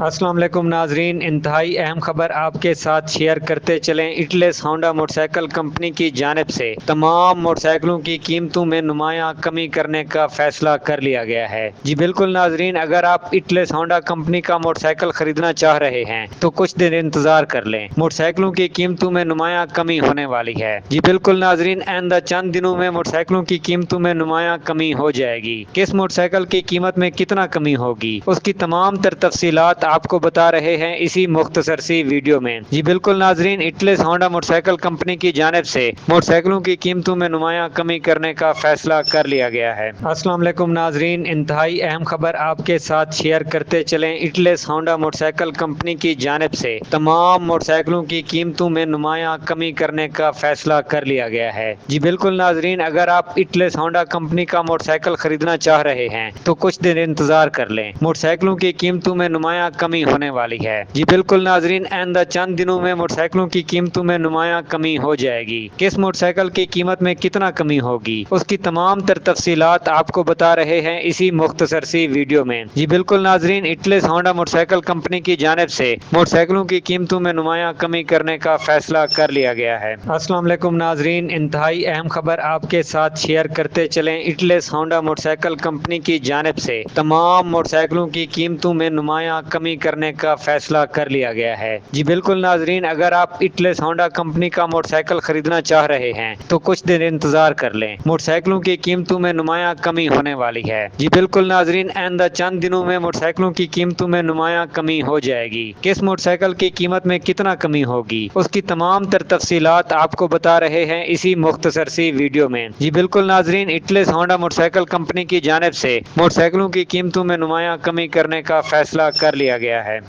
السلام علیکم ناظرین، انتہائی اہم خبر آپ کے ساتھ شیئر کرتے چلیں Atlas Honda motorcycle company کی جانب سے۔ تمام موٹر سائیکلوں کی قیمتوں میں نمایاں کمی کرنے کا فیصلہ کر لیا گیا ہے۔ جی بالکل ناظرین، اگر آپ اٹلیس ہونڈا کمپنی کا موٹر سائیکل خریدنا چاہ رہے ہیں، تو کچھ دن انتظار کر لیں۔ موٹر سائیکلوں کی قیمتوں میں نمایاں کمی ہونے والی ہے۔ جی بالکل ناظرین، آئندہ چند دنوں میں موٹر سائیکلوں کی قیمتوں میں نمایاں کمی ہو جائے گی۔ کس موٹر سائیکل کی قیمت میں کتنا کمی ہوگی؟ اس کی تمام تر تفصیلات آپ کو بتا رہے ہیں اسی مختصر سی ویڈیو میں۔ جی بالکل ناظرین، Atlas Honda motorcycle company کی جانب سے موٹر سائیکلوں کی قیمتوں میں نمایاں کمی کرنے کا فیصلہ کر لیا گیا ہے۔ السلام علیکم ناظرین، انتہائی اہم خبر آپ کے ساتھ شیئر کرتے چلیں Atlas Honda motorcycle company کی جانب سے۔ تمام موٹر سائیکلوں کی قیمتوں میں نمایاں کمی کرنے کا فیصلہ کر لیا گیا ہے۔ جی بالکل ناظرین، اگر آپ اٹلس ہونڈا کمپنی کا موٹر سائیکل خریدنا چاہ رہے ہیں تو کچھ دن انتظار کر لیں۔ موٹر سائیکلوں کی قیمتوں میں نمایاں کمی ہونے والی ہے۔ جی بالکل، ناظرین، آئندہ چند دنوں میں موٹر سائیکلوں کی قیمتوں میں نمایاں کمی ہو جائے گی۔ کس موٹر سائیکل کی قیمت میں کتنا کمی ہوگی؟ اس کی تمام تر تفصیلات آپ کو بتا رہے ہیں اسی مختصر سی ویڈیو میں۔ جی بالکل، ناظرین، Atlas Honda motorcycle company کی جانب سے موٹر سائیکلوں کی قیمتوں میں نمایاں کمی کرنے کا فیصلہ کر لیا گیا ہے۔ السلام علیکم، ناظرین، انتہائی اہم خبر آپ کے ساتھ شیئر کرتے چلیں Atlas Honda motorcycle company کی جانب سے۔ تمام موٹر سائیکلوں کی قیمتوں میں نمایاں کمی کرنے کا فیصلہ کر لیا گیا ہے۔ جی بالکل ناظرین، اگر آپ اٹلس ہونڈا کمپنی کا موٹر سائیکل خریدنا چاہ رہے ہیں، تو کچھ دن انتظار کر لیں۔ موٹر سائیکلوں کی قیمتوں میں نمایاں کمی ہونے والی ہے۔ جی بالکل ناظرین، آئندہ چند دنوں میں موٹر سائیکلوں کی قیمتوں میں نمایاں کمی ہو جائے گی۔ کس موٹر سائیکل کی قیمت میں کتنا کمی ہوگی؟ اس کی تمام تر تفصیلات آپ کو بتا رہے ہیں اسی مختصر سی ویڈیو میں۔ جی بالکل ناظرین، Atlas Honda motorcycle company کی جانب سے موٹر سائیکلوں کی قیمتوں میں نمایاں کمی کرنے کا فیصلہ کر لیا گیا ہے۔